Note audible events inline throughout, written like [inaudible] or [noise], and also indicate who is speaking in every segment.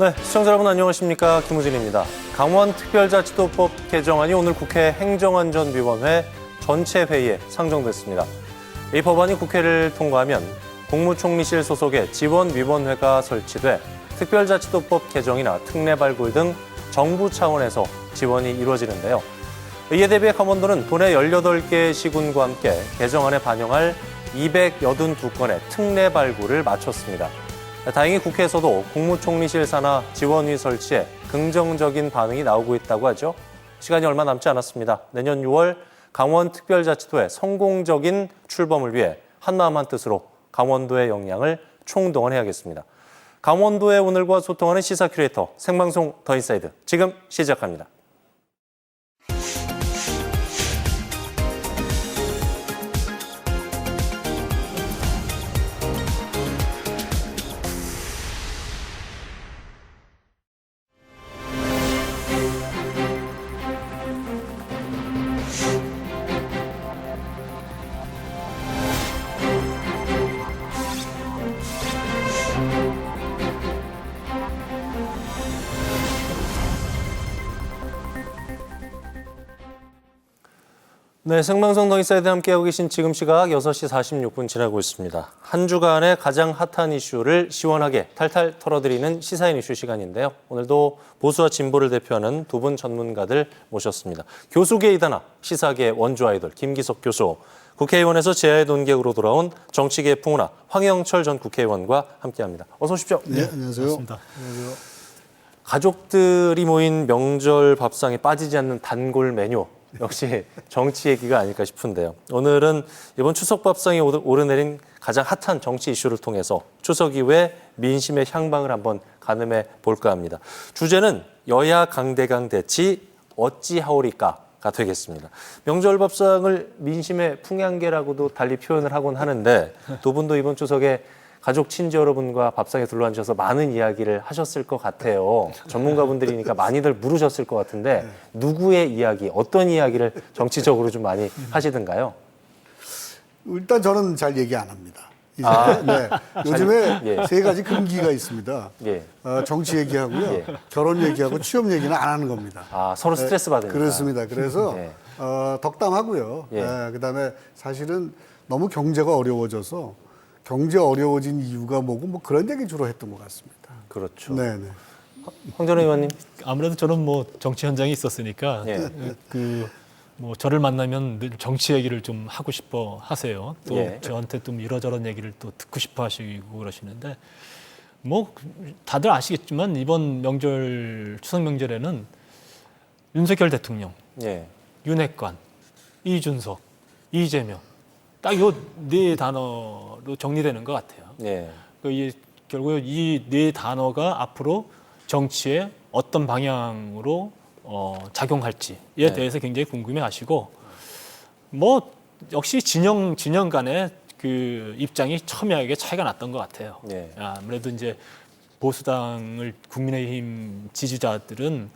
Speaker 1: 네, 시청자 여러분 안녕하십니까 김우진입니다. 강원특별자치도법 개정안이 오늘 국회 행정안전위원회 전체 회의에 상정됐습니다. 이 법안이 국회를 통과하면 국무총리실 소속의 지원위원회가 설치돼 특별자치도법 개정이나 특례 발굴 등 정부 차원에서 지원이 이루어지는데요. 이에 대비해 강원도는 도내 18개 시군과 함께 개정안에 반영할 282건의 특례 발굴을 마쳤습니다. 다행히 국회에서도 국무총리실 산하 지원위 설치에 긍정적인 반응이 나오고 있다고 하죠. 시간이 얼마 남지 않았습니다. 내년 6월 강원특별자치도의 성공적인 출범을 위해 한마음 한뜻으로 강원도의 역량을 총동원해야겠습니다. 강원도의 오늘과 소통하는 시사 큐레이터 생방송 더 인사이드 지금 시작합니다. 네, 생방송 더 인사이드 함께하고 계신 지금 시각 6시 46분 지나고 있습니다. 한 주간의 가장 핫한 이슈를 시원하게 탈탈 털어드리는 시사인 이슈 시간인데요. 오늘도 보수와 진보를 대표하는 두 분 전문가들 모셨습니다. 교수계 이다나 시사계 원조 아이돌 김기석 교수, 국회의원에서 제야의 논객으로 돌아온 정치계 풍우나 황영철 전 국회의원과 함께합니다. 어서 오십시오.
Speaker 2: 네, 안녕하세요.
Speaker 1: 가족들이 모인 명절 밥상에 빠지지 않는 단골 메뉴 역시 정치 얘기가 아닐까 싶은데요. 오늘은 이번 추석 밥상에 오르- 오르내린 가장 핫한 정치 이슈를 통해서 추석 이후에 민심의 향방을 한번 가늠해 볼까 합니다. 주제는 여야 강대강 대치 어찌하오리까가 되겠습니다. 명절 밥상을 민심의 풍향계라고도 달리 표현을 하곤 하는데 두 분도 이번 추석에 가족 친지 여러분과 밥상에 둘러앉아서 많은 이야기를 하셨을 것 같아요. 전문가분들이니까 많이들 물으셨을 것 같은데 누구의 이야기, 어떤 이야기를 정치적으로 좀 많이 하시던가요?
Speaker 2: 일단 저는 잘 얘기 안 합니다. 이제
Speaker 1: 아. [laughs]
Speaker 2: 네. 요즘에
Speaker 1: 예.
Speaker 2: 세 가지 금기가 있습니다.
Speaker 1: 예.
Speaker 2: 어, 정치 얘기하고요,
Speaker 1: 예.
Speaker 2: 결혼 얘기하고 취업 얘기는 안 하는 겁니다.
Speaker 1: 아 서로 스트레스 받으니까.
Speaker 2: 그렇습니다. 그래서 [laughs]
Speaker 1: 예.
Speaker 2: 어, 덕담하고요.
Speaker 1: 예.
Speaker 2: 예, 그다음에 사실은 너무 경제가 어려워져서 경제 어려워진 이유가 뭐고 뭐 그런 얘기 주로 했던 것 같습니다.
Speaker 1: 그렇죠.
Speaker 2: 네, 네.
Speaker 1: 황전 의원님.
Speaker 3: 아무래도 저는 뭐 정치 현장에 있었으니까
Speaker 1: 예.
Speaker 3: 그뭐 저를 만나면 늘 정치 얘기를 좀 하고 싶어 하세요. 또
Speaker 1: 예.
Speaker 3: 저한테 좀 이러저런 얘기를 또 듣고 싶어 하시고 그러시는데 뭐 다들 아시겠지만 이번 명절 추석 명절에는 윤석열 대통령,
Speaker 1: 예.
Speaker 3: 윤핵관, 이준석, 이재명 딱 요 네 단어로 정리되는 것 같아요.
Speaker 1: 예.
Speaker 3: 그 이, 결국 이 네 단어가 앞으로 정치에 어떤 방향으로 어, 작용할지에
Speaker 1: 네.
Speaker 3: 대해서 굉장히 궁금해하시고 뭐 역시 진영 진영 간의 그 입장이 첨예하게 차이가 났던 것 같아요.
Speaker 1: 예.
Speaker 3: 아무래도 이제 보수당을 국민의힘 지지자들은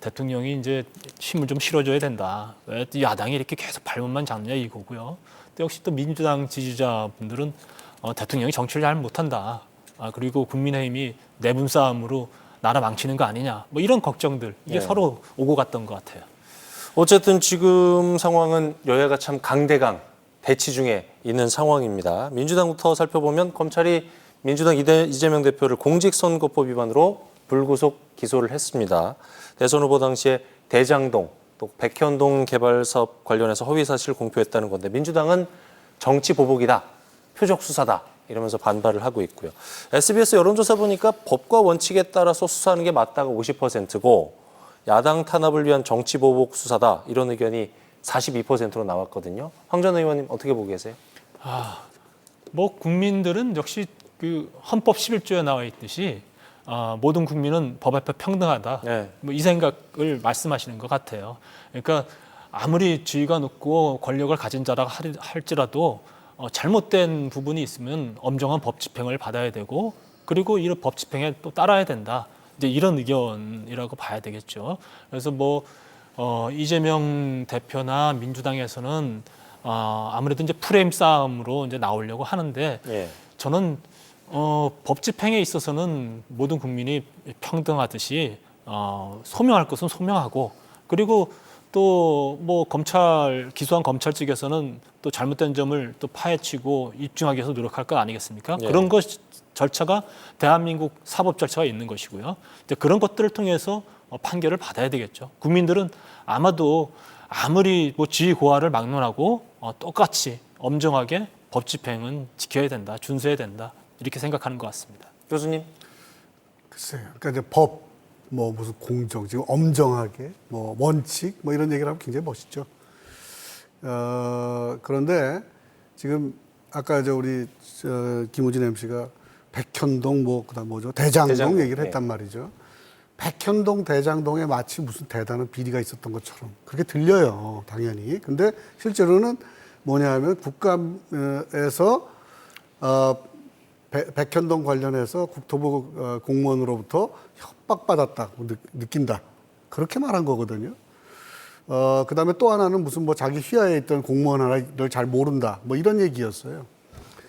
Speaker 3: 대통령이 이제 힘을 좀 실어줘야 된다. 왜 야당이 이렇게 계속 발목만 잡느냐 이거고요. 또 역시 또 민주당 지지자분들은 어, 대통령이 정치를 잘 못한다. 아, 그리고 국민의힘이 내분 싸움으로 나라 망치는 거 아니냐. 뭐 이런 걱정들 이게
Speaker 1: 네.
Speaker 3: 서로 오고 갔던 것 같아요.
Speaker 1: 어쨌든 지금 상황은 여야가 참 강대강 대치 중에 있는 상황입니다. 민주당부터 살펴보면 검찰이 민주당 이재명 대표를 공직선거법 위반으로 불구속 기소를 했습니다. 대선 후보 당시에 대장동 또 백현동 개발 사업 관련해서 허위 사실 공표했다는 건데 민주당은 정치 보복이다, 표적 수사다 이러면서 반발을 하고 있고요. SBS 여론조사 보니까 법과 원칙에 따라서 수사하는 게 맞다가 50%고 야당 탄압을 위한 정치 보복 수사다 이런 의견이 42%로 나왔거든요. 황 전 의원님 어떻게 보고 계세요?
Speaker 3: 뭐 국민들은 역시 그 헌법 11조에 나와 있듯이 아, 모든 국민은 법 앞에 평등하다.
Speaker 1: 네.
Speaker 3: 뭐이 생각을 말씀하시는 것 같아요. 그러니까 아무리 지위가 높고 권력을 가진 자라 할- 할지라도 어, 잘못된 부분이 있으면 엄정한 법 집행을 받아야 되고 그리고 이런 법 집행에 또 따라야 된다. 이제 이런 의견이라고 봐야 되겠죠. 그래서 뭐 어, 이재명 대표나 민주당에서는 어, 아무래도 이제 프레임 싸움으로 이제 나오려고 하는데
Speaker 1: 예.
Speaker 3: 저는 어, 법 집행에 있어서는 모든 국민이 평등하듯이 어, 소명할 것은 소명하고 그리고 또 뭐 검찰 기소한 검찰 측에서는 또 잘못된 점을 또 파헤치고 입증하기 위해서 노력할 것 아니겠습니까?
Speaker 1: 예.
Speaker 3: 그런 것 절차가 대한민국 사법 절차가 있는 것이고요. 이제 그런 것들을 통해서 어, 판결을 받아야 되겠죠. 국민들은 아마도 아무리 뭐 지위 고하를 막론하고 어, 똑같이 엄정하게 법 집행은 지켜야 된다, 준수해야 된다 이렇게 생각하는 것 같습니다.
Speaker 1: 교수님.
Speaker 2: 글쎄요. 그러니까 이제 법, 뭐 무슨 공정, 지금 엄정하게, 뭐 원칙, 뭐 이런 얘기를 하면 굉장히 멋있죠. 어, 그런데 지금 아까 저 우리 저 김우진 MC가 백현동 뭐 그다음 뭐죠 대장동,
Speaker 1: 대장동,
Speaker 2: 얘기를
Speaker 1: 예.
Speaker 2: 했단 말이죠. 백현동 대장동에 마치 무슨 대단한 비리가 있었던 것처럼 그렇게 들려요, 당연히. 근데 실제로는 뭐냐면 국감에서 어, 백- 백현동 관련해서 국토부 어, 공무원으로부터 협박받았다고 느, 느낀다. 그렇게 말한 거거든요. 어, 그 다음에 또 하나는 무슨 뭐 자기 휘하에 있던 공무원 하나를 잘 모른다. 뭐 이런 얘기였어요.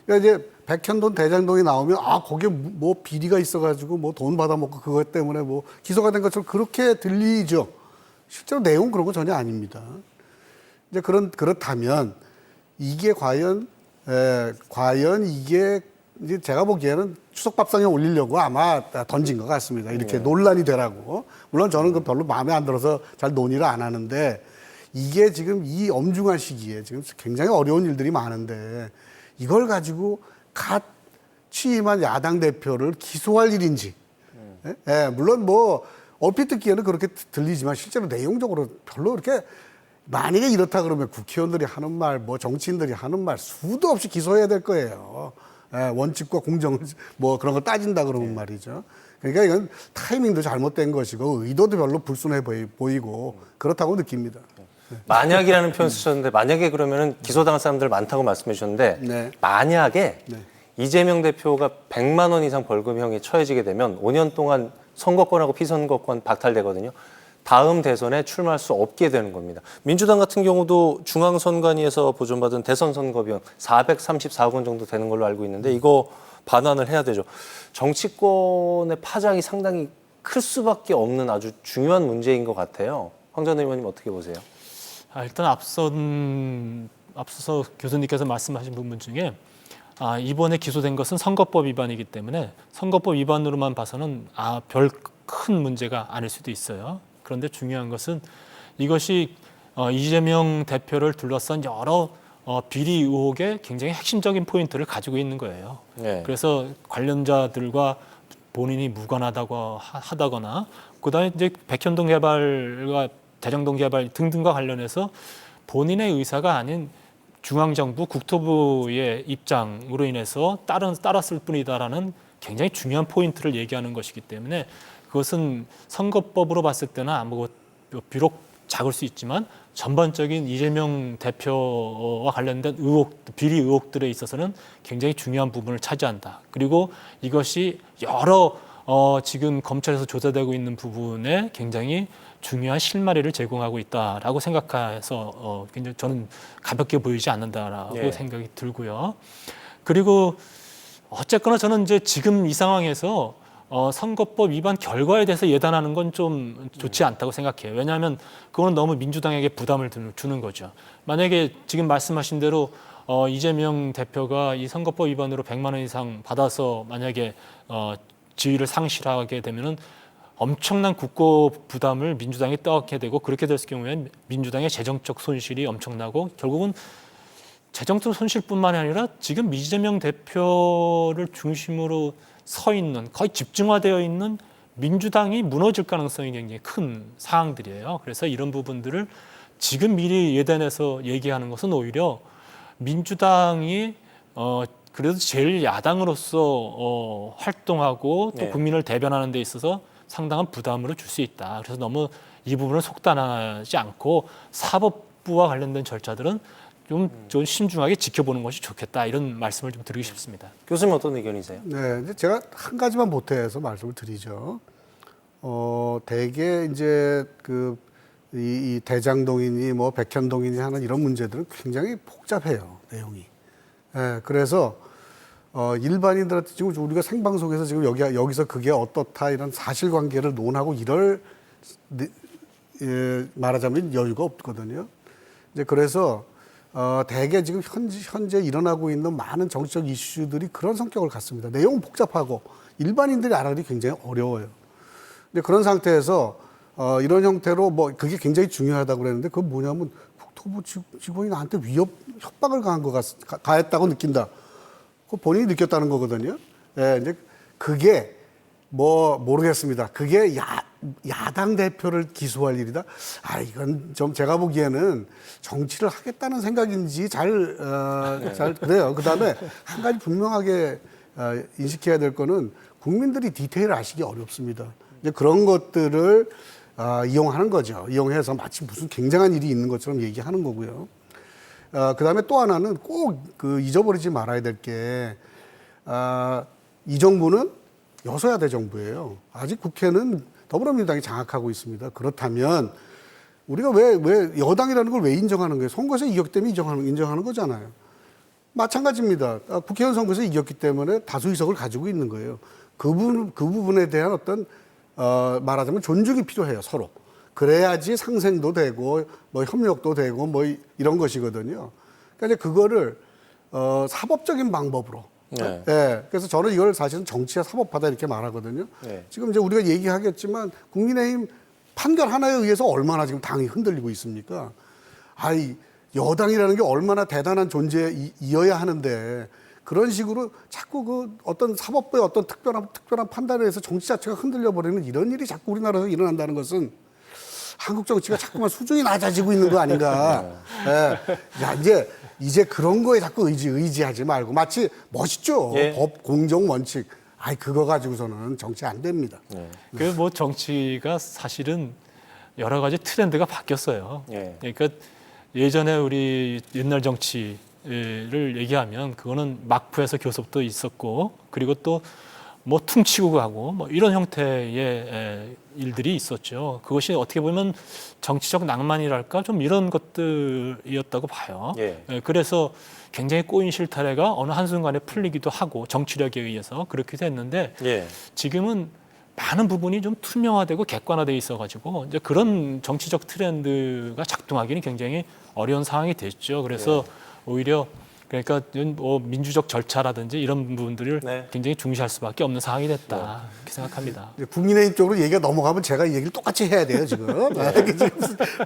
Speaker 2: 그러니까 이제 백현동 대장동이 나오면 아, 거기에 뭐 비리가 있어가지고 뭐 돈 받아먹고 그것 때문에 뭐 기소가 된 것처럼 그렇게 들리죠. 실제로 내용은 그런 거 전혀 아닙니다. 이제 그런 그렇다면 이게 과연 에, 과연 이게 이제 제가 보기에는 추석 밥상에 올리려고 아마 던진 것 같습니다. 이렇게 논란이 되라고. 물론 저는 그 별로 마음에 안 들어서 잘 논의를 안 하는데 이게 지금 이 엄중한 시기에 지금 굉장히 어려운 일들이 많은데 이걸 가지고 갓 취임한 야당 대표를 기소할 일인지. 예? 예, 물론 뭐 얼핏 듣기에는 그렇게 들리지만 실제로 내용적으로 별로 그렇게 만약에 이렇다 그러면 국회의원들이 하는 말, 뭐 정치인들이 하는 말 수도 없이 기소해야 될 거예요. 예, 원칙과 공정을 [laughs] 뭐 그런 걸 따진다 그러면 말이죠. 그러니까 이건 타이밍도 잘못된 것이고 의도도 별로 불순해 보이- 보이고 그렇다고 느낍니다.
Speaker 1: 만약이라는 표현 쓰셨는데 만약에 그러면은 기소당할 사람들 많다고 말씀해 주셨는데
Speaker 2: 네.
Speaker 1: 만약에
Speaker 2: 네.
Speaker 1: 이재명 대표가 100만 원 이상 벌금형에 처해지게 되면 5년 동안 선거권하고 피선거권 박탈되거든요. 다음 대선에 출마할 수 없게 되는 겁니다. 민주당 같은 경우도 중앙선관위에서 보존받은 대선 선거 비용 434억 원 정도 되는 걸로 알고 있는데 이거 반환을 해야 되죠. 정치권의 파장이 상당히 클 수밖에 없는 아주 중요한 문제인 것 같아요. 황 전 의원님 어떻게 보세요?
Speaker 3: 아, 일단 앞선 앞서서 교수님께서 말씀하신 부분 중에 아, 이번에 기소된 것은 선거법 위반이기 때문에 선거법 위반으로만 봐서는 아, 별 큰 문제가 아닐 수도 있어요. 그런데 중요한 것은 이것이 어, 이재명 대표를 둘러싼 여러 어, 비리 의혹의 굉장히 핵심적인 포인트를 가지고 있는 거예요.
Speaker 1: 네.
Speaker 3: 그래서 관련자들과 본인이 무관하다고 하- 하다거나 그다음에 이제 백현동 개발과 대장동 개발 등등과 관련해서 본인의 의사가 아닌 중앙정부 국토부의 입장으로 인해서 따른 따랐을 뿐이다라는 굉장히 중요한 포인트를 얘기하는 것이기 때문에 그것은 선거법으로 봤을 때는 아무것 비록 작을 수 있지만 전반적인 이재명 대표와 관련된 의혹, 비리 의혹들에 있어서는 굉장히 중요한 부분을 차지한다. 그리고 이것이 여러 어, 지금 검찰에서 조사되고 있는 부분에 굉장히 중요한 실마리를 제공하고 있다라고 생각해서 어, 굉장히 저는 가볍게 보이지 않는다라고
Speaker 1: 예.
Speaker 3: 생각이 들고요. 그리고 어쨌거나 저는 이제 지금 이 상황에서 어, 선거법 위반 결과에 대해서 예단하는 건 좀 좋지 않다고 생각해요. 왜냐하면 그건 너무 민주당에게 부담을 드- 주는 거죠. 만약에 지금 말씀하신 대로 어, 이재명 대표가 이 선거법 위반으로 100만 원 이상 받아서 만약에 어, 지위를 상실하게 되면은 엄청난 국고 부담을 민주당이 떠안게 되고 그렇게 됐을 경우에는 민주당의 재정적 손실이 엄청나고 결국은 재정적 손실뿐만이 아니라 지금 이재명 대표를 중심으로 서 있는 거의 집중화되어 있는 민주당이 무너질 가능성이 굉장히 큰 사항들이에요. 그래서 이런 부분들을 지금 미리 예단해서 얘기하는 것은 오히려 민주당이 어 그래도 제일 야당으로서 어 활동하고 또
Speaker 1: 네.
Speaker 3: 국민을 대변하는 데 있어서 상당한 부담을 줄수 있다. 그래서 너무 이 부분을 속단하지 않고 사법부와 관련된 절차들은 좀, 좀 신중하게 지켜보는 것이 좋겠다 이런 말씀을 좀 드리고 싶습니다.
Speaker 1: 교수님 어떤 의견이세요?
Speaker 2: 네, 이제 제가 한 가지만 보태서 말씀을 드리죠. 어, 대개 이제 그, 이, 이 대장동이니 뭐 백현동이니 하는 이런 문제들은 굉장히 복잡해요, 내용이. 예, 그래서, 어, 일반인들한테 지금 우리가 생방송에서 지금 여기 여기서 그게 어떻다 이런 사실관계를 논하고 이럴 네, 예, 말하자면 여유가 없거든요. 이제 그래서 어, 대개 지금 현재, 현재 일어나고 있는 많은 정치적 이슈들이 그런 성격을 갖습니다. 내용은 복잡하고 일반인들이 알아들이 굉장히 어려워요. 근데 그런 상태에서 어, 이런 형태로 뭐 그게 굉장히 중요하다고 그랬는데 그건 뭐냐면 국토부 직- 직원이 나한테 위협 협박을 가한 거 같, 가- 가했다고 느낀다. 그 본인이 느꼈다는 거거든요. 예, 이제 그게 뭐 모르겠습니다. 그게 야, 야당 대표를 기소할 일이다. 아 이건 좀 제가 보기에는 정치를 하겠다는 생각인지 잘, 어, 잘 그래요. 그 다음에 한 가지 분명하게 어, 인식해야 될 거는 국민들이 디테일을 아시기 어렵습니다. 이제 그런 것들을 어, 이용하는 거죠. 이용해서 마치 무슨 굉장한 일이 있는 것처럼 얘기하는 거고요. 어, 그 다음에 또 하나는 꼭 그 잊어버리지 말아야 될 게, 아, 이 정부는 여소야대 정부예요. 아직 국회는 더불어민주당이 장악하고 있습니다. 그렇다면 우리가 왜, 왜 여당이라는 걸 왜 인정하는 거예요? 선거에서 이겼기 때문에 인정하는, 인정하는 거잖아요. 마찬가지입니다. 아, 국회의원 선거에서 이겼기 때문에 다수 의석을 가지고 있는 거예요. 그 부분, 그 부분에 대한 어떤, 어, 말하자면 존중이 필요해요, 서로. 그래야지 상생도 되고, 뭐 협력도 되고, 뭐 이- 이런 것이거든요. 그러니까 이제 그거를, 어, 사법적인 방법으로.
Speaker 1: 네.
Speaker 2: 예. 그래서 저는 이걸 사실은 정치와 사법하다 이렇게 말하거든요.
Speaker 1: 네.
Speaker 2: 지금 이제 우리가 얘기하겠지만 국민의힘 판결 하나에 의해서 얼마나 지금 당이 흔들리고 있습니까? 아이 여당이라는 게 얼마나 대단한 존재이어야 하는데 그런 식으로 자꾸 그 어떤 사법부의 어떤 특별한 특별한 판단에 의해서 정치 자체가 흔들려 버리는 이런 일이 자꾸 우리나라에서 일어난다는 것은 한국 정치가 자꾸만 수준이 낮아지고 있는 거 아닌가. [laughs] 예. 야, 이제, 이제 그런 거에 자꾸 의지, 의지하지 말고 마치 멋있죠.
Speaker 1: 예.
Speaker 2: 법, 공정, 원칙. 아이, 그거 가지고서는 정치 안 됩니다.
Speaker 3: 그뭐 정치가 사실은 여러 가지 트렌드가 바뀌었어요.
Speaker 1: 예.
Speaker 3: 그러니까 예전에 우리 옛날 정치를 얘기하면 그거는 막부에서 교섭도 있었고 그리고 또 뭐 퉁치고 가고 뭐 이런 형태의 에, 일들이 있었죠. 그것이 어떻게 보면 정치적 낭만이랄까 좀 이런 것들이었다고 봐요.
Speaker 1: 예.
Speaker 3: 예, 그래서 굉장히 꼬인 실타래가 어느 한순간에 풀리기도 하고 정치력에 의해서 그렇게 됐는데
Speaker 1: 예.
Speaker 3: 지금은 많은 부분이 좀 투명화되고 객관화돼 있어가지고 이제 그런 정치적 트렌드가 작동하기는 굉장히 어려운 상황이 됐죠. 그래서 오히려 그러니까 이런 뭐 민주적 절차라든지 이런 부분들을
Speaker 1: 네.
Speaker 3: 굉장히 중시할 수밖에 없는 상황이 됐다 이렇게 생각합니다.
Speaker 2: 국민의힘 쪽으로 얘기가 넘어가면 제가 이 얘기를 똑같이 해야 돼요, 지금. 아, 이게 지금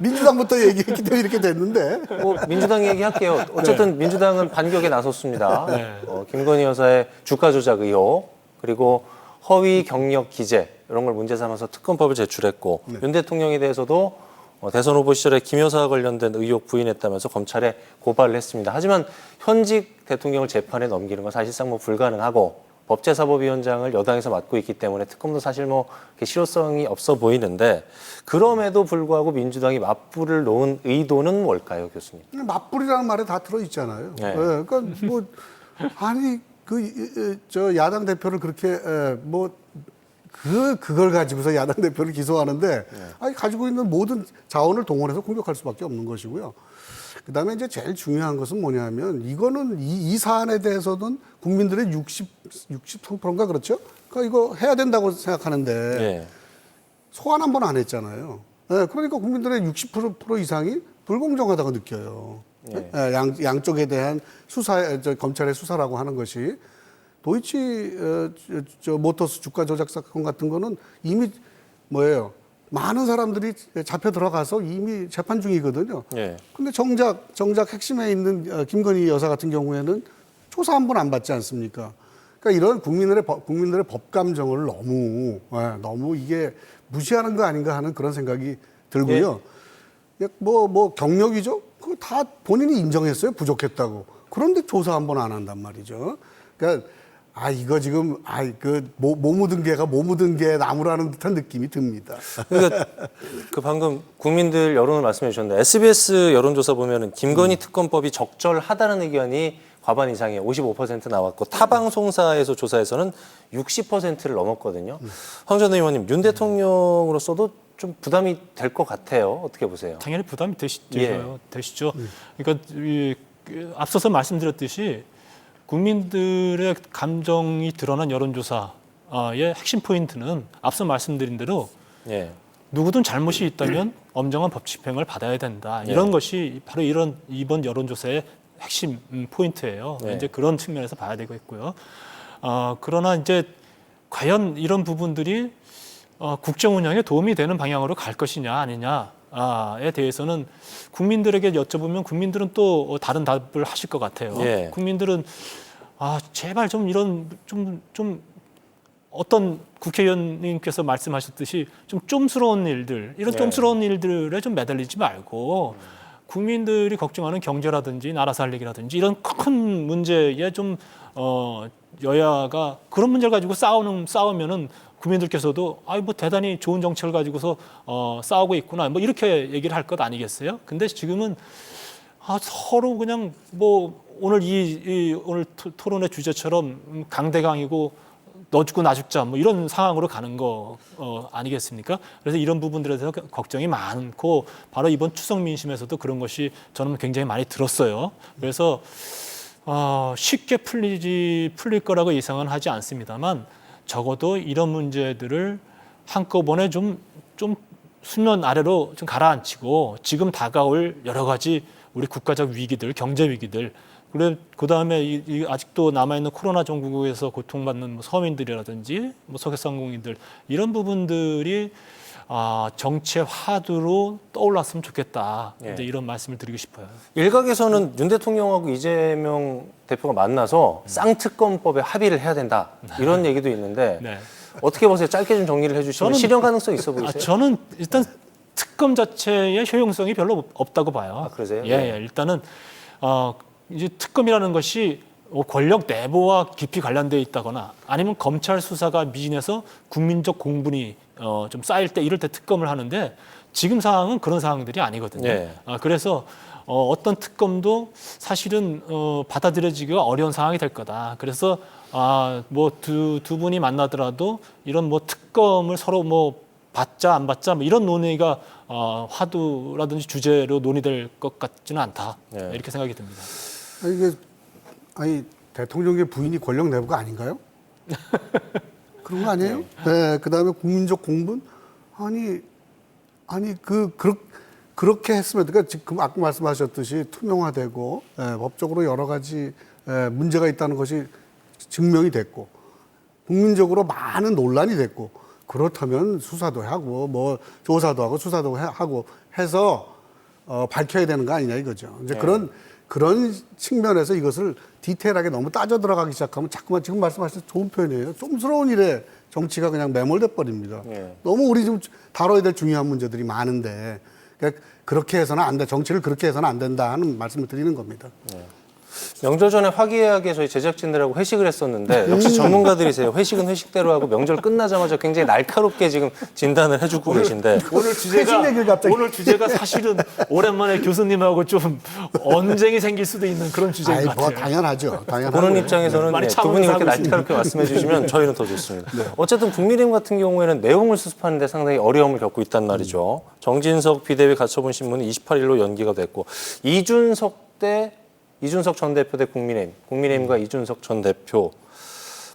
Speaker 2: 민주당부터 얘기했기 때문에 이렇게 됐는데.
Speaker 1: 뭐 민주당 얘기할게요. 어쨌든 민주당은 반격에 나섰습니다.
Speaker 3: 네.
Speaker 1: 어, 김건희 여사의 주가 조작 의혹 그리고 허위 경력 기재 이런 걸 문제 삼아서 특검법을 제출했고 윤 대통령에 대해서도 어, 대선 후보 시절에 김 여사와 관련된 의혹 부인했다면서 검찰에 고발을 했습니다. 하지만 현직 대통령을 재판에 넘기는 건 사실상 뭐 불가능하고 법제사법위원장을 여당에서 맡고 있기 때문에 특검도 사실 뭐 실효성이 없어 보이는데 그럼에도 불구하고 민주당이 맞불을 놓은 의도는 뭘까요, 교수님?
Speaker 2: 맞불이라는 말에 다 들어 있잖아요.
Speaker 1: 네.
Speaker 2: 예, 그러니까 뭐, 아니, 그, 저 야당 대표를 그렇게, 에, 뭐, 그, 그걸 가지고서 야당 대표를 기소하는데, 아니, 가지고 있는 모든 자원을 동원해서 공격할 수밖에 없는 것이고요. 그 다음에 이제 제일 중요한 것은 뭐냐면, 이거는 이, 이 사안에 대해서는 국민들의 60, 63%인가 그렇죠? 그러니까 이거 해야 된다고 생각하는데,
Speaker 1: 예.
Speaker 2: 소환 한 번 안 했잖아요. 예, 그러니까 국민들의 60% 이상이 불공정하다고 느껴요.
Speaker 1: 예.
Speaker 2: 예, 양, 양쪽에 대한 수사, 저, 검찰의 수사라고 하는 것이 도이치 어, 저, 저 모터스 주가 조작 사건 같은 거는 이미 뭐예요? 많은 사람들이 잡혀 들어가서 이미 재판 중이거든요.
Speaker 1: 예.
Speaker 2: 근데 정작 정작 핵심에 있는 어, 김건희 여사 같은 경우에는 조사 한 번 안 받지 않습니까? 그러니까 이런 국민들의 법, 국민들의 법 감정을 너무 예, 너무 이게 무시하는 거 아닌가 하는 그런 생각이 들고요. 뭐뭐 경력이죠? 그거 다 본인이 인정했어요 부족했다고. 그런데 조사 한 번 안 한단 말이죠. 그러니까 아 이거 지금 아그뭐 뭐 묻은 개가 뭐 묻은 개 나무라는 듯한 느낌이 듭니다.
Speaker 1: 그러니까 그 방금 국민들 여론을 말씀해 주셨는데 SBS 여론조사 보면은 김건희 특검법이 적절하다는 의견이 과반 이상이에요. 55% 나왔고 타 방송사에서 조사에서는 60%를 넘었거든요. 황 전 의원님, 윤 대통령으로서도 좀 부담이 될 것 같아요. 어떻게 보세요?
Speaker 3: 당연히 부담이 되시,
Speaker 1: 예.
Speaker 3: 되시죠. 그러니까 이, 그 앞서서 말씀드렸듯이 국민들의 감정이 드러난 여론조사의 핵심 포인트는 앞서 말씀드린 대로
Speaker 1: 예.
Speaker 3: 누구든 잘못이 있다면 엄정한 법 집행을 받아야 된다. 이런 것이 바로 이런 이번 여론조사의 핵심 음, 포인트예요.
Speaker 1: 네.
Speaker 3: 이제 그런 측면에서 봐야 되겠고요. 어, 그러나 이제 과연 이런 부분들이 어, 국정 운영에 도움이 되는 방향으로 갈 것이냐 아니냐에 대해서는 국민들에게 여쭤보면 국민들은 또 다른 답을 하실 것 같아요.
Speaker 1: 예.
Speaker 3: 국민들은 아 제발 좀 이런 좀좀 어떤 국회의원님께서 말씀하셨듯이 좀 좀스러운 일들 이런
Speaker 1: 네.
Speaker 3: 좀스러운 일들에 좀 매달리지 말고 국민들이 걱정하는 경제라든지 나라 살리기라든지 이런 큰 문제에 좀 어, 여야가 그런 문제를 가지고 싸우는 싸우면은 국민들께서도 아이 뭐 대단히 좋은 정책을 가지고서 어, 싸우고 있구나 뭐 이렇게 얘기를 할 것 아니겠어요? 근데 지금은 아, 서로 그냥 뭐 오늘 이, 이 오늘 토- 토론의 주제처럼 음, 강대강이고 너 죽고 나 죽자 뭐 이런 상황으로 가는 거 어, 아니겠습니까? 그래서 이런 부분들에 대해서 걱정이 많고 바로 이번 추석 민심에서도 그런 것이 저는 굉장히 많이 들었어요. 그래서 어, 쉽게 풀리지 풀릴 거라고 예상은 하지 않습니다만 적어도 이런 문제들을 한꺼번에 좀좀 수면 아래로 좀 가라앉히고 지금 다가올 여러 가지 우리 국가적 위기들, 경제 위기들, 그래 그 다음에 이, 이 아직도 남아 있는 코로나 전국에서 고통받는 뭐 서민들이라든지 뭐 소개상공인들 이런 부분들이 아, 정치의 화두로 떠올랐으면 좋겠다.
Speaker 1: 예.
Speaker 3: 이제 이런 말씀을 드리고 싶어요.
Speaker 1: 일각에서는 윤 대통령하고 이재명 대표가 만나서 쌍특검법에 합의를 해야 된다 이런 얘기도 있는데
Speaker 3: 네.
Speaker 1: 어떻게 보세요? 짧게 좀 정리를 해주시면
Speaker 3: 저는-
Speaker 1: 실현 가능성 있어
Speaker 3: 아,
Speaker 1: 보이세요?
Speaker 3: 저는 일단 특검 자체의 효용성이 별로 없- 없다고 봐요.
Speaker 1: 아, 그러세요?
Speaker 3: 예,
Speaker 1: 네.
Speaker 3: 예. 일단은 어, 이제 특검이라는 것이 어, 권력 내부와 깊이 관련돼 있다거나 아니면 검찰 수사가 미진해서 국민적 공분이 어, 좀 쌓일 때 이럴 때 특검을 하는데 지금 상황은 그런 상황들이 아니거든요.
Speaker 1: 네.
Speaker 3: 아, 그래서 어, 어떤 특검도 사실은 어, 받아들여지기가 어려운 상황이 될 거다. 그래서 아, 뭐두 두 분이 만나더라도 이런 뭐 특검을 서로 뭐 받자 안 받자 뭐 이런 논의가 어, 화두라든지 주제로 논의될 것 같지는 않다.
Speaker 1: 네.
Speaker 3: 이렇게 생각이 듭니다.
Speaker 2: 아니, 이게 아니 대통령의 부인이 권력 내부가 아닌가요? [laughs] 그런 거 아니에요? 네. 그다음에 국민적 공분 아니 아니 그 그렇 그렇게 했으면 그러니까 지금 아까 말씀하셨듯이 투명화되고 예, 법적으로 여러 가지 예, 문제가 있다는 것이 증명이 됐고 국민적으로 많은 논란이 됐고 그렇다면 수사도 하고 뭐 조사도 하고 수사도 해- 하고 해서 어, 밝혀야 되는 거 아니냐 이거죠. 이제 그런 그런 측면에서 이것을 디테일하게 너무 따져 들어가기 시작하면 자꾸만 지금 말씀하신 좋은 표현이에요. 좀스러운 일에 정치가 그냥 매몰돼 버립니다.
Speaker 1: 예.
Speaker 2: 너무 우리 지금 다뤄야 될 중요한 문제들이 많은데 그러니까 그렇게 해서는 안 돼. 정치를 그렇게 해서는 안 된다 하는 말씀을 드리는 겁니다.
Speaker 1: 명절 전에 화기애애하게 저희 제작진들하고 회식을 했었는데 역시 전문가들이세요. 회식은 회식대로 하고 명절 끝나자마자 굉장히 날카롭게 지금 진단을 해주고 계신데
Speaker 3: 오늘
Speaker 2: 회식 얘기를 갑자기.
Speaker 3: 오늘 주제가 사실은 오랜만에 교수님하고 좀 언쟁이 생길 수도 있는 그런 주제인
Speaker 2: 아이
Speaker 3: 것
Speaker 2: 뭐
Speaker 3: 같아요.
Speaker 2: 당연하죠. 당연하죠.
Speaker 1: 보는 입장에서는
Speaker 3: 많이
Speaker 1: 네, 두 분이
Speaker 3: 참으면서
Speaker 1: 그렇게
Speaker 3: 하고
Speaker 1: 날카롭게 말씀해 주시면 [laughs] 저희는 더 좋습니다. 어쨌든 국민의힘 같은 경우에는 내용을 수습하는데 상당히 어려움을 겪고 있단 말이죠. 정진석 비대위 가처분 신문은 28일로 연기가 됐고 이준석 대 이준석 전 대표 대 국민의힘, 국민의힘과 이준석 전 대표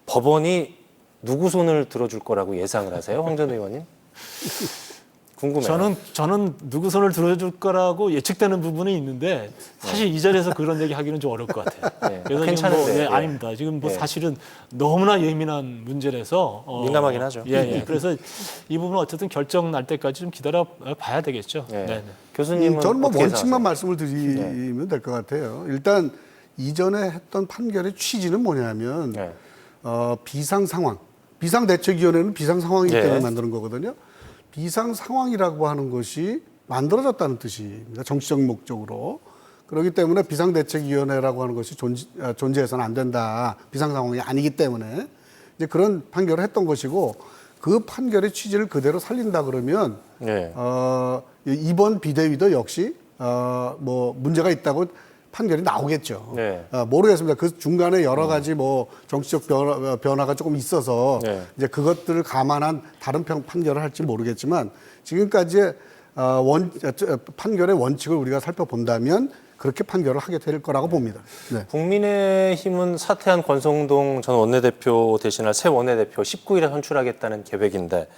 Speaker 1: 법원이 누구 손을 들어줄 거라고 예상을 하세요, 황 전 의원님? [laughs] 궁금해요.
Speaker 3: 저는 저는 누구 손을 들어줄 거라고 예측되는 부분이 있는데 사실 이 자리에서 그런 얘기 하기는 좀 어려울 것 같아요. [laughs]
Speaker 1: 네,
Speaker 3: 그래서
Speaker 1: 괜찮은데,
Speaker 3: 뭐, 네,
Speaker 1: 예.
Speaker 3: 아닙니다. 지금 뭐
Speaker 1: 예.
Speaker 3: 사실은 너무나 예민한 문제라서 어,
Speaker 1: 민감하긴 하죠.
Speaker 3: 예, 예. 그래서 이 부분 은 어쨌든 결정 날 때까지 좀 기다려 봐야 되겠죠.
Speaker 1: 예.
Speaker 3: 네, 네.
Speaker 1: 교수님은
Speaker 2: 저는 뭐
Speaker 1: 어떻게
Speaker 2: 원칙만
Speaker 1: 예상하세요?
Speaker 2: 말씀을 드리면 될 것 같아요. 일단 이전에 했던 판결의 취지는 뭐냐면
Speaker 1: 네.
Speaker 2: 어, 비상 상황, 비상 대책위원회는 비상 상황이기
Speaker 1: 예.
Speaker 2: 때문에 만드는 거거든요. 비상 상황이라고 하는 것이 만들어졌다는 뜻입니다. 정치적 목적으로. 그렇기 때문에 비상대책위원회라고 하는 것이 존재, 아, 존재해서는 안 된다. 비상 상황이 아니기 때문에 이제 그런 판결을 했던 것이고 그 판결의 취지를 그대로 살린다 그러면
Speaker 1: 예.
Speaker 2: 어, 이번 비대위도 역시 어, 뭐 문제가 있다고 판결이 나오겠죠.
Speaker 1: 네.
Speaker 2: 어, 모르겠습니다. 그 중간에 여러 가지 뭐 정치적 변화, 변화가 조금 있어서
Speaker 1: 네.
Speaker 2: 이제 그것들을 감안한 다른 평, 판결을 할지 모르겠지만 지금까지의 어, 원, 어, 저, 판결의 원칙을 우리가 살펴본다면 그렇게 판결을 하게 될 거라고 봅니다. 네.
Speaker 1: 국민의힘은 사퇴한 권성동 전 원내대표 대신할 새 원내대표 19일에 선출하겠다는 계획인데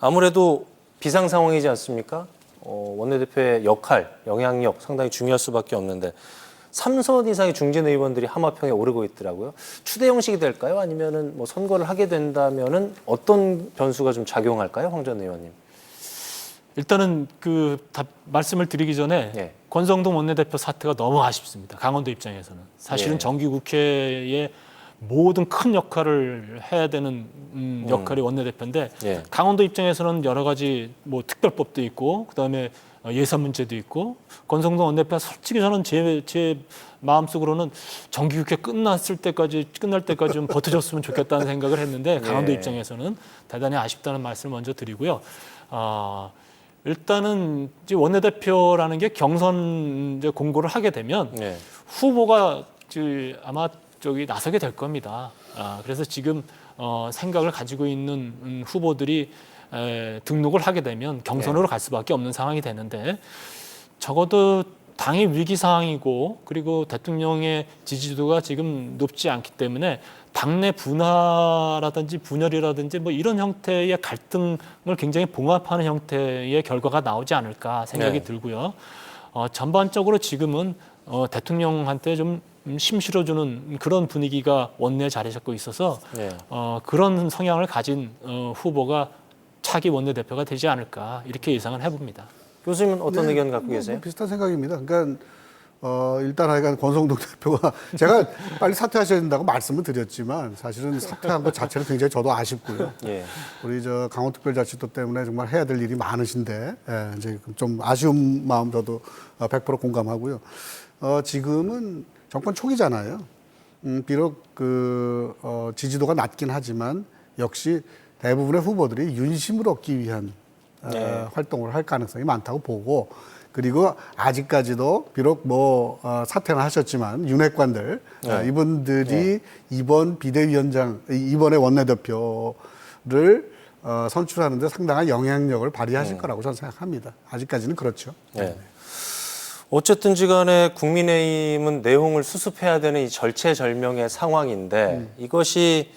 Speaker 1: 아무래도 비상 상황이지 않습니까? 어, 원내대표의 역할, 영향력 상당히 중요할 수밖에 없는데 삼선 이상의 중진 의원들이 하마평에 오르고 있더라고요. 추대 형식이 될까요? 아니면은 뭐 선거를 하게 된다면은 어떤 변수가 좀 작용할까요, 황 전 의원님?
Speaker 3: 일단은 그 답, 말씀을 드리기 전에
Speaker 1: 예.
Speaker 3: 권성동 원내대표 사태가 너무 아쉽습니다. 강원도 입장에서는 사실은
Speaker 1: 예.
Speaker 3: 정기국회의 모든 큰 역할을 해야 되는 음, 역할이 원내대표인데
Speaker 1: 예.
Speaker 3: 강원도 입장에서는 여러 가지 뭐 특별법도 있고 그다음에 어, 예산 문제도 있고 권성동 원내대표가 솔직히 저는 제, 제 마음속으로는 정기국회 끝났을 때까지 끝날 때까지 좀 버텨줬으면 좋겠다는 생각을 했는데 [laughs] 강원도
Speaker 1: 예.
Speaker 3: 입장에서는 대단히 아쉽다는 말씀을 먼저 드리고요. 아, 일단은 이제 원내대표라는 게 경선 이제 공고를 하게 되면
Speaker 1: 네.
Speaker 3: 후보가 이제 아마 저기 나서게 될 겁니다. 아, 그래서 지금 어, 생각을 가지고 있는 음, 후보들이 에, 등록을 하게 되면 경선으로 갈 수밖에 없는 상황이 되는데 적어도 당의 위기 상황이고 그리고 대통령의 지지도가 지금 높지 않기 때문에 당내 분화라든지 분열이라든지 뭐 이런 형태의 갈등을 굉장히 봉합하는 형태의 결과가 나오지 않을까 생각이
Speaker 1: 네.
Speaker 3: 들고요. 어, 전반적으로 지금은 어, 대통령한테 좀 음, 심실어주는 그런 분위기가 원내에 자리 잡고 있어서
Speaker 1: 네.
Speaker 3: 어, 그런 성향을 가진 어, 후보가 차기 원내대표가 되지 않을까 이렇게 예상을 해봅니다.
Speaker 1: 교수님은 어떤 의견 갖고
Speaker 2: 뭐,
Speaker 1: 계세요?
Speaker 2: 뭐 비슷한 생각입니다. 그러니까 어, 일단 하여간 권성동 [laughs] 대표가 제가 빨리 사퇴하셔야 된다고 말씀을 드렸지만 사실은 사퇴한 것 자체는 굉장히 저도 아쉽고요.
Speaker 1: 예.
Speaker 2: 우리 저 강원특별자치도 때문에 정말 해야 될 일이 많으신데 예, 이제 좀 아쉬운 마음 저도 어, 100% 공감하고요. 어, 지금은 정권 초기잖아요. 음, 비록 그 어, 지지도가 낮긴 하지만 역시 대부분의 후보들이 윤심을 얻기 위한 어,
Speaker 1: 네.
Speaker 2: 활동을 할 가능성이 많다고 보고 그리고 아직까지도 비록 뭐 어, 사퇴는 하셨지만 윤핵관들 어,
Speaker 1: 네.
Speaker 2: 이분들이 이번 비대위원장 이- 이번에 원내대표를 어, 선출하는데 상당한 영향력을 발휘하실 거라고 저는 생각합니다. 아직까지는 그렇죠.
Speaker 1: 네. 어쨌든지 간에 국민의힘은 내용을 수습해야 되는 이 절체절명의 상황인데 이것이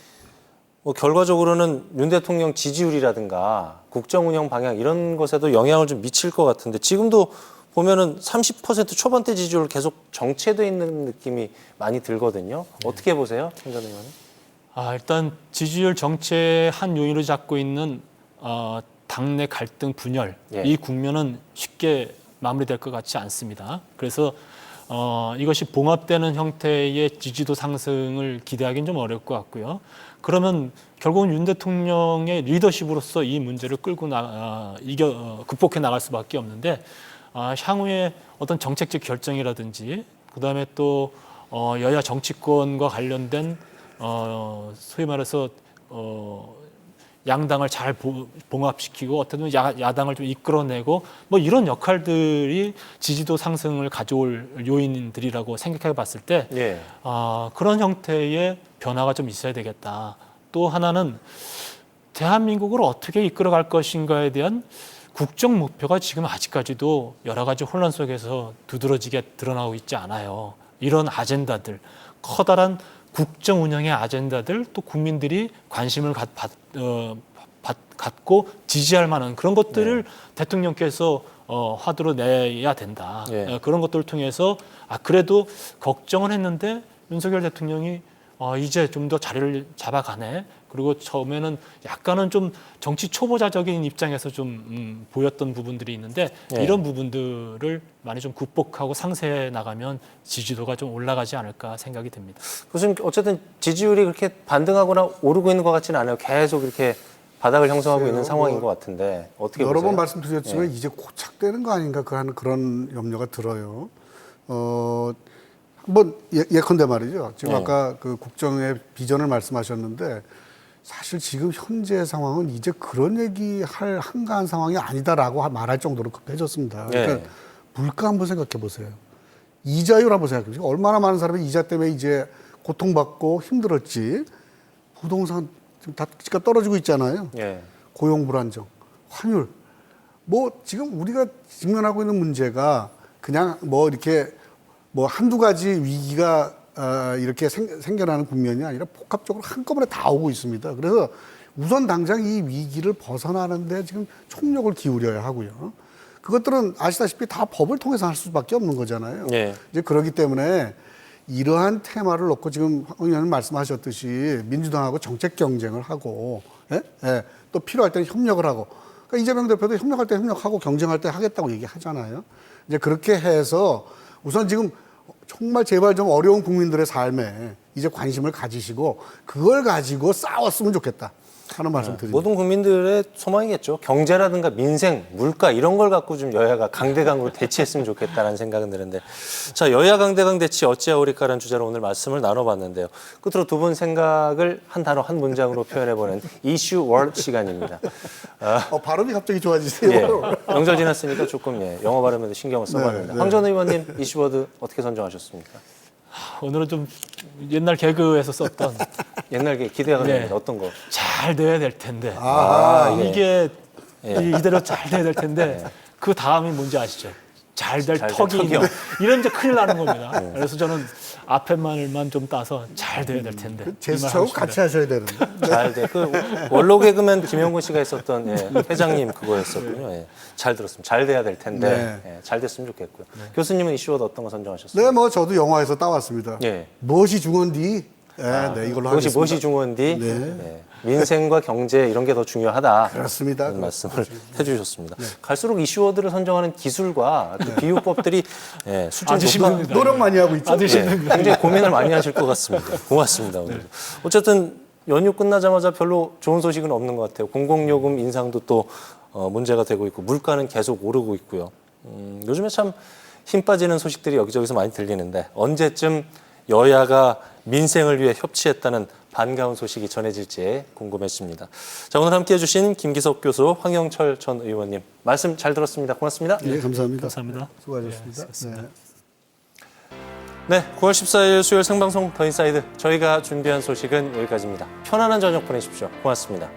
Speaker 1: 뭐 결과적으로는 윤 대통령 지지율이라든가 국정 운영 방향 이런 것에도 영향을 좀 미칠 것 같은데 지금도 보면은 30% 초반대 지지율 계속 정체돼 있는 느낌이 많이 들거든요. 어떻게 보세요, 김전 의원님?
Speaker 3: 아, 일단 지지율 정체의 한 요인으로 잡고 있는 어, 당내 갈등 분열
Speaker 1: 예.
Speaker 3: 이 국면은 쉽게 마무리될 것 같지 않습니다. 그래서 어, 이것이 봉합되는 형태의 지지도 상승을 기대하기는 좀 어려울 것 같고요. 그러면 결국은 윤 대통령의 리더십으로서 이 문제를 끌고 나 아, 이겨 어, 극복해 나갈 수밖에 없는데 아, 향후에 어떤 정책적 결정이라든지 그 다음에 또 어, 여야 정치권과 관련된 어, 소위 말해서 어, 양당을 잘 보- 봉합시키고 어떤 야, 야당을 좀 이끌어내고 뭐 이런 역할들이 지지도 상승을 가져올 요인들이라고 생각해 봤을 때
Speaker 1: 예.
Speaker 3: 아, 그런 형태의 변화가 좀 있어야 되겠다. 또 하나는 대한민국을 어떻게 이끌어갈 것인가에 대한 국정 목표가 지금 아직까지도 여러 가지 혼란 속에서 두드러지게 드러나고 있지 않아요. 이런 아젠다들, 커다란 국정 운영의 아젠다들, 또 국민들이 관심을 갖, 받, 어, 받, 갖고 지지할 만한 그런 것들을 대통령께서 어, 화두로 내야 된다.
Speaker 1: 예.
Speaker 3: 어, 그런 것들을 통해서 아 그래도 걱정을 했는데 윤석열 대통령이 어, 이제 좀 더 자리를 잡아가네. 그리고 처음에는 약간은 좀 정치 초보자적인 입장에서 좀 음, 보였던 부분들이 있는데
Speaker 1: 예.
Speaker 3: 이런 부분들을 많이 좀 극복하고 상쇄해 나가면 지지도가 좀 올라가지 않을까 생각이 듭니다.
Speaker 1: 교수님 어쨌든 지지율이 그렇게 반등하거나 오르고 있는 것 같지는 않아요. 계속 이렇게 바닥을 형성하고 있는 상황인 뭐것 같은데 어떻게
Speaker 2: 여러
Speaker 1: 보세요?
Speaker 2: 번 말씀드렸지만 이제 고착되는 거 아닌가 그 하는 그런 염려가 들어요. 어, 한번 예, 예컨대 말이죠. 지금
Speaker 1: 네.
Speaker 2: 아까 그 국정의 비전을 말씀하셨는데 사실 지금 현재 상황은 이제 그런 얘기 할 한가한 상황이 아니다라고 말할 정도로 급해졌습니다.
Speaker 1: 네.
Speaker 2: 그러니까 물가 한번 생각해 보세요. 이자율 한번 생각해 보세요. 얼마나 많은 사람이 이자 때문에 이제 고통받고 힘들었지. 부동산 지금 다 떨어지고 있잖아요.
Speaker 1: 예.
Speaker 2: 고용 불안정, 환율. 뭐 지금 우리가 직면하고 있는 문제가 그냥 뭐 이렇게 뭐 한두 가지 위기가 어, 이렇게 생, 생겨나는 국면이 아니라 복합적으로 한꺼번에 다 오고 있습니다. 그래서 우선 당장 이 위기를 벗어나는데 지금 총력을 기울여야 하고요. 그것들은 아시다시피 다 법을 통해서 할 수밖에 없는 거잖아요.
Speaker 1: 예.
Speaker 2: 이제 그렇기 때문에 이러한 테마를 놓고 지금 황 의원님 말씀하셨듯이 민주당하고 정책 경쟁을 하고 예? 예. 또 필요할 때는 협력을 하고 그러니까 이재명 대표도 협력할 때 협력하고 경쟁할 때 하겠다고 얘기하잖아요. 이제 그렇게 해서 우선 지금 정말 제발 좀 어려운 국민들의 삶에 이제 관심을 가지시고 그걸 가지고 싸웠으면 좋겠다 하는 말씀 드립니다.
Speaker 1: 모든 국민들의 소망이겠죠. 경제라든가 민생, 물가 이런 걸 갖고 좀 여야가 강대강으로 대치했으면 좋겠다는 생각은 드는데 자 여야 강대강 대치 어찌하오리까라는 주제로 오늘 말씀을 나눠봤는데요. 끝으로 두 분 생각을 한 단어 한 문장으로 표현해보는 이슈 월드 시간입니다. 아,
Speaker 2: 어, 발음이 갑자기 좋아지세요.
Speaker 1: 예, 명절 지났으니까 조금 예, 영어 발음에도 신경을 써봤는데
Speaker 2: 네, 네.
Speaker 1: 황전 의원님 이슈 워드 어떻게 선정하셨습니까?
Speaker 3: 오늘은 좀 옛날 개그에서 썼던 [laughs]
Speaker 1: 옛날 게 기대가
Speaker 3: 네.
Speaker 1: 됩니다. 어떤 거?
Speaker 3: 잘 돼야 될 텐데
Speaker 2: 아,
Speaker 1: 예.
Speaker 3: 이게
Speaker 1: 예.
Speaker 3: 이- 이대로 잘 돼야 될 텐데 그 다음이 뭔지 아시죠? 잘될
Speaker 1: 잘될
Speaker 3: 턱이
Speaker 1: 턱이요.
Speaker 3: 있는 [laughs] 이러면 이제 큰일 나는 겁니다. 그래서 저는 앞에 말만 좀 따서 잘 돼야 될 텐데 이
Speaker 2: 제스처하고
Speaker 3: 말 하고
Speaker 2: 같이 하셔야 되는데. [laughs]
Speaker 1: 잘 돼. 그 원로 개그맨 김영곤 씨가 있었던 예, 회장님 그거였었군요. 예. 잘 들었습니다. 잘 돼야 될 텐데
Speaker 2: 네.
Speaker 1: 예, 잘 됐으면 좋겠고요. 교수님은 이슈워드 어떤 거 선정하셨어요?
Speaker 2: 네, 뭐 저도 영화에서 따왔습니다.
Speaker 1: 예.
Speaker 2: 무엇이 중헌디? 예, 네, 이걸로
Speaker 1: 무엇이
Speaker 2: 하겠습니다.
Speaker 1: 무엇이 중요한디
Speaker 2: 네.
Speaker 1: 예, 민생과 경제 이런 게 더 중요하다.
Speaker 2: 그렇습니다.
Speaker 1: 그런 말씀을 해주셨습니다. 갈수록 이슈워드를 선정하는 기술과 또 비유법들이 예, 수준
Speaker 3: 아주 힘듭니다.
Speaker 2: 노력 많이 하고 있죠.
Speaker 3: 아주
Speaker 1: 예,
Speaker 3: 힘듭니다.
Speaker 1: 굉장히 고민을 많이 하실 것 같습니다. 고맙습니다. 오늘. 어쨌든 연휴 끝나자마자 별로 좋은 소식은 없는 것 같아요. 공공요금 인상도 또 어, 문제가 되고 있고 물가는 계속 오르고 있고요. 음, 요즘에 참 힘 빠지는 소식들이 여기저기서 많이 들리는데 언제쯤 여야가 민생을 위해 협치했다는 반가운 소식이 전해질지 궁금해집니다. 자 오늘 함께 해 주신 김기석 교수, 황영철 전 의원님 말씀 잘 들었습니다. 고맙습니다.
Speaker 2: 예, 감사합니다.
Speaker 3: 감사합니다.
Speaker 2: 수고하셨습니다. 네.
Speaker 1: 네, 9월 14일 수요일 생방송 더 인사이드 저희가 준비한 소식은 여기까지입니다. 편안한 저녁 보내십시오. 고맙습니다.